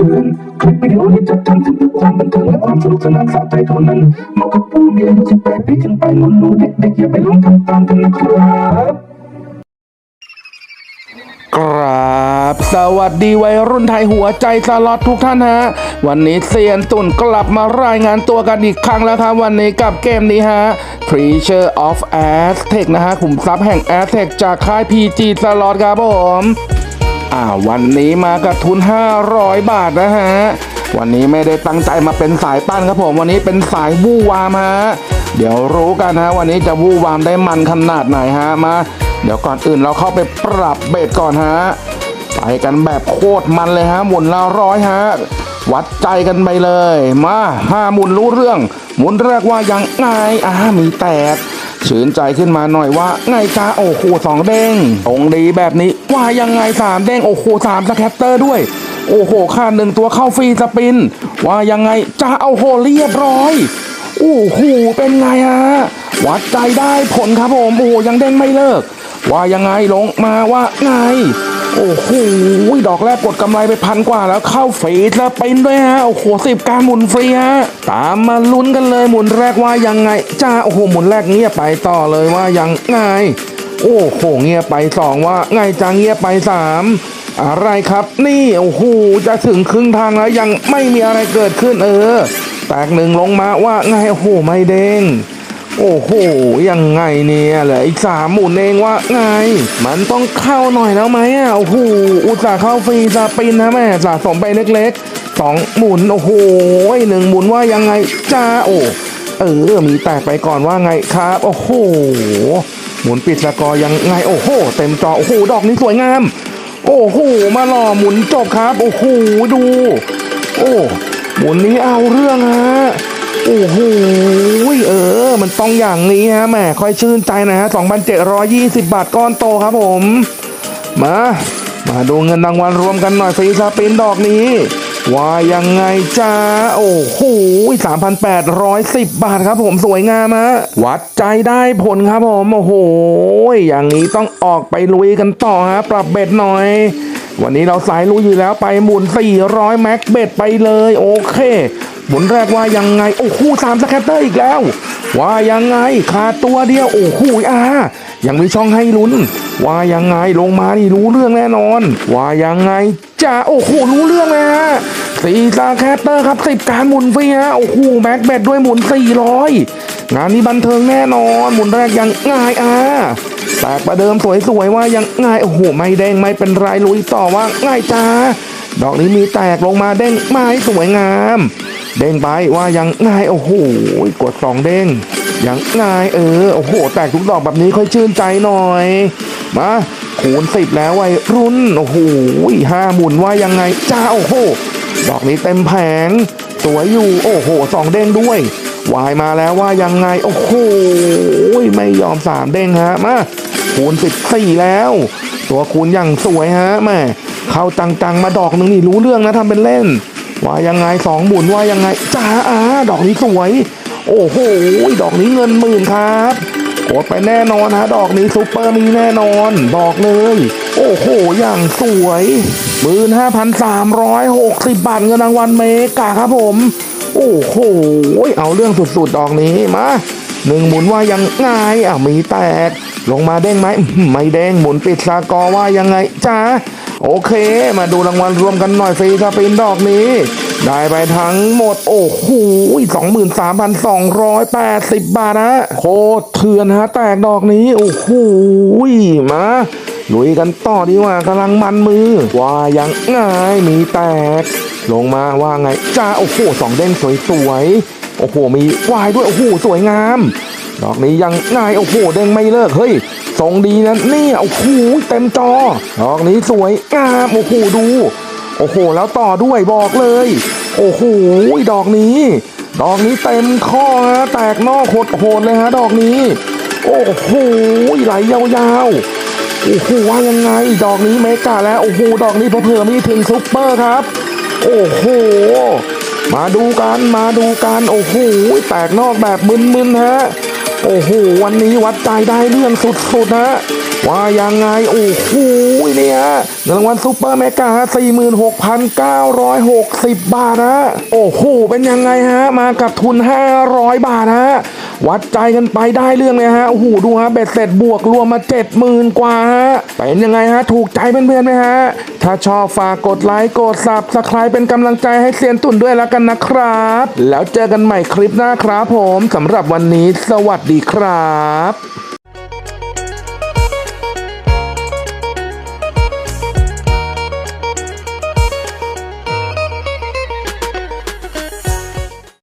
ตือนคลิปวิดีโอนี้จัดทำขึ้นเพื่อความบันเทิงและความสนุกสนานสะใจเท่านั้นเหมาะกับผู้มีอายุ18ปีขึ้นไปหนุ่นๆเด็กๆอย่าไปลองทำตามกันนะครับครับสวัสดีวัยรุ่นไทยหัวใจสล็อตทุกท่านฮะ วันนี้เซียนตุ่นกลับมารายงานตัวกันอีกครั้งแล้วครับ วันนี้กับเกมนี้ฮะ Preacher of Aztec นะฮะขุมทรัพย์แห่ง Aztec จากค่าย PG สล็อตครับผม อ่าวันนี้มากับทุน 500 บาทนะฮะ วันนี้ไม่ได้ตั้งใจมาเป็นสายปั้นครับผม วันนี้เป็นสายวู่วามฮะ เดี๋ยวรู้กันฮะ วันนี้จะวู่วามได้มันขนาดไหนฮะ มา เดี๋ยวก่อนอื่นเราเข้าไปปรับเบสก่อนฮะ ไปกันแบบโคตรมันเลยฮะ หมุนละร้อยฮะ วัดใจกันไปเลย มาห้าหมุนรู้เรื่อง หมุนแรกว่ายังไงอ่ามีแตก ชื่นใจขึ้นมาหน่อยว่าไงจ้าโอ้โหสองเด้งตรงดีแบบนี้ว่ายังไงสามเด้งโอ้โหสามสแคตเตอร์ด้วย โอ้โหค่าหนึ่งตัวเข้าฟรีสปิน ว่ายังไงจ้าเอาโหเรียบร้อยโอ้โหเป็นไงฮะวัดใจได้ผลครับผมโอ้ยังเด้งไม่เลิก ว่ายังไงลงมาว่าไง โอ้โหดอกแรกกดกำไรไปพันกว่าแล้วเข้าฟรีสปินด้วยฮะโอ้โหสิบการหมุนฟรีฮะตามมาลุ้นกันเลยหมุนแรกว่ายังไงจ้าโอ้โหหมุนแรกเงียบไปต่อเลยว่ายังไง โอ้โหเงียบไปสองว่าไงจังเงียบไปสามอะไรครับนี่โอ้โหจะถึงครึ่งทางแล้วยังไม่มีอะไรเกิดขึ้นเออ แตกหนึ่งลงมาว่าไงโอ้โหไม่เด้ง โอ้โห ยังไงเนี่ยเหลืออีกสามหมุนเองว่าไง มันต้องเข้าหน่อยแล้วไหมอะโอ้โหอุตส่าห์เข้าฟรีสปินนะแม่สะสมไปเล็กๆสองหมุนโอ้โหหนึ่งหมุนว่ายังไงจ้าโอ้เออมีแตกไปก่อนว่าไงครับ โอ้โหหมุนปิดสกอร์ยังไง โอ้โห เต็มจอโอ้โหดอกนี้สวยงาม โอ้โหมาหล่อหมุนจบครับ โอ้โหดู โอ้หมุนนี้เอาเรื่องฮะ โอ้โหเออ มันต้องอย่างนี้ฮะแหมค่อยชื่นใจนะฮะ2,720 บาทก้อนโตครับผม มา มาดูเงินรางวัลรวมกันหน่อยฟรีสปินดอกนี้ ว่ายังไงจ้า โอ้โห3,810 บาทครับผมสวยงามฮะวัดใจได้ผลครับผม โอ้โห อย่างนี้ต้องออกไปลุยกันต่อฮะ ปรับเบ็ดหน่อยวันนี้เราสายลุยอยู่แล้วไปหมุน 400 แม็กเบ็ดไปเลย โอเค หมุนแรกว่ายังไง โอ้โหสามสแคตเตอร์อีกแล้ว ว่ายังไงขาดตัวเดียว โอ้โหอ่ายังมีช่องให้ลุ้น ว่ายังไงลงมานี่รู้เรื่องแน่นอน ว่ายังไงจ้าโอ้โหรู้เรื่องเลยฮะสี่สแคตเตอร์ครับสิบการหมุนฟรีฮะโอ้โหแม็กเบ็ดด้วยหมุน400งานนี้บันเทิงแน่นอน หมุนแรกยังง่ายอ่าแตกประเดิมสวยๆว่ายังง่ายโอ้โหไม่แดงไม่เป็นไรลุยต่อว่าง่ายจ้าดอกนี้มีแตกลงมาเด้งไม้สวยงาม เด้งไปว่ายังง่ายโอ้โหกดสองเด้งยังง่ายเออโอ้โหแตกทุกดอกแบบนี้ค่อยชื่นใจหน่อย มาคูณสิบแล้ววัยรุ่นโอ้โหห้าหมุนว่ายังไงจ้าโอ้โหดอกนี้เต็มแผง สวยอยู่โอ้โหสองเด้งด้วยวายมาแล้วว่ายังไงโอ้โหไม่ยอมสามเด้งฮะมาคูณสิบสี่แล้ว ตัวคูณอย่างสวยฮะแม่เข้าจังๆมาดอกหนึ่งนี่รู้เรื่องนะทำเป็นเล่น ว่ายังไงสองหมุนว่ายังไงจ้าอาดอกนี้สวย โอ้โหดอกนี้เงินหมื่นครับกดไปแน่นอนฮะดอกนี้ซุปเปอร์มีแน่นอนบอกเลย โอ้โหอย่างสวยหมื่นห้าพันสามร้อยหกสิบบาทเงินรางวัลเมกาครับผม โอ้โหเอาเรื่องสุดๆดอกนี้มา หนึ่งหมุนว่ายังไงอะมีแตก ลงมาเด้งไหมไม่เด้งหมุนปิดสากอว่ายังไงจ้าโอเค มาดูรางวัลรวมกันหน่อยฟรีสปินดอกนี้ ได้ไปทั้งหมด โอ้โหสองหมื่นสามพันสองร้อยแปดสิบบาทนะโคตรเถื่อนฮะแตกดอกนี้ โอ้โหมาลุยกันต่อดีกว่ากำลังมันมือ ว่ายังไงมีแตก ลงมาว่าไงจ้าโอ้โหสองเด้งสวยๆ โอ้โหมีวายด้วยโอ้โหสวยงามดอกนี้ยังไงโอ้โหเด้งไม่เลิกเฮ้ยทรงดีนะนี่โอ้โหเต็มจอดอกนี้สวยงามโอ้โหดู โอ้โหแล้วต่อด้วยบอกเลย โอ้โหดอกนี้ ดอกนี้เต็มข้อฮะแตกนอกโหดๆเลยฮะดอกนี้ โอ้โหไหลยาวๆโอ้โหว่ายังไง ดอกนี้เมกาแล้วโอ้โหดอกนี้เผื่อมีถึงซุปเปอร์ครับ โอ้โห มาดูกันมาดูกันโอ้โหแตกนอกแบบมึนๆฮะ โอ้โหวันนี้วัดใจได้เรื่องสุดๆฮะว่ายังไงโอ้โหเนี่ยเงินรางวัลซูเปอร์เมกา46,960 บาทฮะโอ้โหเป็นยังไงฮะ มากับทุน 500 บาทฮะวัดใจกันไปได้เรื่องเลยฮะโอ้โหดูฮะเบ็ดเสร็จบวกรวมมา 70,000 กว่าฮะเป็นยังไงฮะ ถูกใจเพื่อนๆไหมฮะ ถ้าชอบฝากกดไลค์กดซับสไครป์เป็นกำลังใจให้เซียนตุ่นด้วยแล้วกันนะครับ แล้วเจอกันใหม่คลิปหน้าครับผมสำหรับวันนี้สวัสดีดีครับ